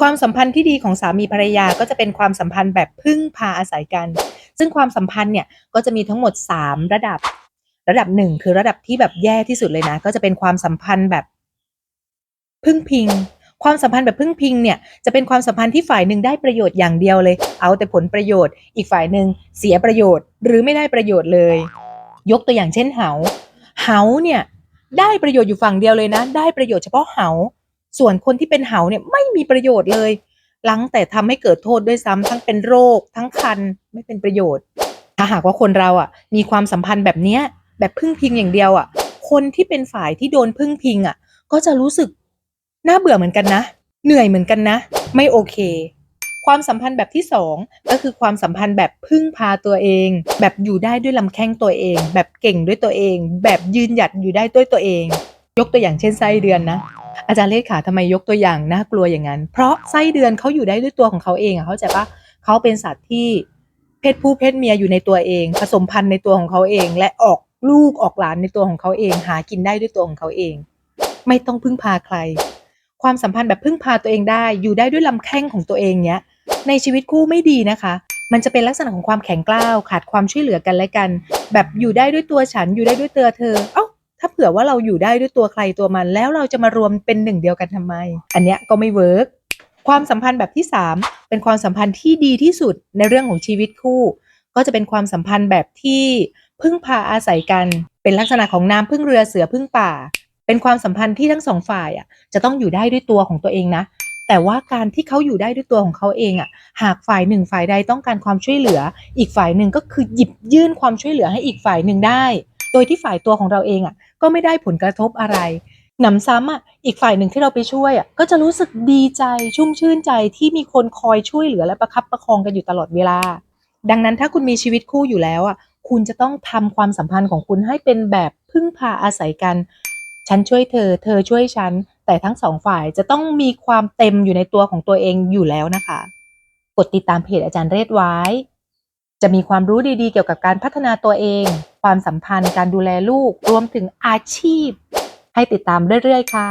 ความสัมพันธ์ที่ดีของสามีภรรยาก็จะเป็นความสัมพันธ์แบบพึ่งพาอาศัยกัน ซึ่งความสัมพันธ์เนี่ยก็จะมีทั้งหมด 3 ระดับ ระดับ1คือระดับที่แบบแย่ที่สุดเลยนะ ก็จะเป็นความสัมพันธ์แบบพึ่งพิง ความสัมพันธ์แบบพึ่งพิงเนี่ยจะเป็นความสัมพันธ์ที่ฝ่ายหนึ่งได้ประโยชน์อย่างเดียวเลย เอาแต่ผลประโยชน์ อีกฝ่ายหนึ่งเสียประโยชน์ หรือไม่ได้ประโยชน์เลย ยกตัวอย่างเช่นเหา เหาเนี่ยได้ประโยชน์อยู่ฝั่งเดียวเลยนะ ได้ประโยชน์เฉพาะเหา ส่วนคนที่เป็นเหาเนี่ยไม่มีประโยชน์เลยลังแต่ทำให้เกิดโทษด้วยซ้ำทั้งเป็นโรค ทั้งคันไม่เป็นประโยชน์ ถ้าหากว่าคนเราอะ มีความสัมพันธ์แบบเนี้ยแบบพึ่งพิงอย่างเดียวอะ คนที่เป็นฝ่ายที่โดนพึ่งพิงอะ ก็จะรู้สึกน่าเบื่อเหมือนกันนะ เหนื่อยเหมือนกันนะ ไม่โอเค ความสัมพันธ์แบบที่สองก็คือความสัมพันธ์แบบพึ่งพาตัวเอง แบบอยู่ได้ด้วยลำแข้งตัวเอง แบบเก่งด้วยตัวเอง แบบยืนหยัดอยู่ได้ด้วยตัวเอง ยกตัวอย่างเช่นไส้เดือนนะ อาจารย์เลขขาทำไมยกตัวอย่างน่ากลัวอย่างนั้น เพราะไส้เดือนเขาอยู่ได้ด้วยตัวของเขาเองอะเข้าใจปะเขาเป็นสัตว์ที่เพศผู้เพศเมียอยู่ในตัวเอง ผสมพันธุ์ในตัวของเขาเอง และออกลูกออกหลานในตัวของเขาเอง หากินได้ด้วยตัวของเขาเอง ไม่ต้องพึ่งพาใคร ความสัมพันธ์แบบพึ่งพาตัวเองได้ อยู่ได้ด้วยลำแข้งของตัวเองเนี้ย ในชีวิตคู่ไม่ดีนะคะมันจะเป็นลักษณะของความแข็งกร้าวขาดความช่วยเหลือกันและกัน แบบอยู่ได้ด้วยตัวฉันอยู่ได้ด้วยเตัวเธอ เอ้าาเผื่อว่าเราอยู่ได้ด้วยตัวใครตัวมัน แล้วเราจะมารวมเป็นหนึ่งเดียวกันทำไม อันเนี้ยก็ไม่เวิร์กความสัมพันธ์แบบที่ 3 เป็นความสัมพันธ์ที่ดีที่สุดในเรื่องของชีวิตคู่ ก็จะเป็นความสัมพันธ์แบบที่พึ่งพาอาศัยกัน เป็นลักษณะของน้ำพึ่งเรือเสือพึ่งป่า เป็นความสัมพันธ์ที่ทั้งสองฝ่ายอะจะต้องอยู่ได้ด้วยตัวของตัวเองนะ แต่ว่าการที่เขาอยู่ได้ด้วยตัวของเขาเองอะ หากฝ่ายหนึ่งฝ่ายใดต้องการความช่วยเหลือ อีกฝ่ายหนึ่งก็คือหยิบยื่นความช่วยเหลือให้อีกฝ่ายหนึ่งได้ โดยที่ฝ่ายตัวของเราเองอะ ก็ไม่ได้ผลกระทบอะไรหนำซ้ำอะอีกฝ่ายหนึ่งที่เราไปช่วยอะก็จะรู้สึกดีใจชุ่มชื่นใจที่มีคนคอยช่วยเหลือและประคับประคองกันอยู่ตลอดเวลา ดังนั้นถ้าคุณมีชีวิตคู่อยู่แล้วอะคุณจะต้องทำความสัมพันธ์ของคุณให้เป็นแบบพึ่งพาอาศัยกัน ฉันช่วยเธอ เธอช่วยฉัน แต่ทั้งสองฝ่ายจะต้องมีความเต็มอยู่ในตัวของตัวเองอยู่แล้วนะคะ กดติดตามเพจอาจารย์เรศไว้ จะมีความรู้ดีๆ เกี่ยวกับการพัฒนาตัวเอง ความสัมพันธ์ การดูแลลูก รวมถึงอาชีพ ให้ติดตามเรื่อยๆ ค่ะ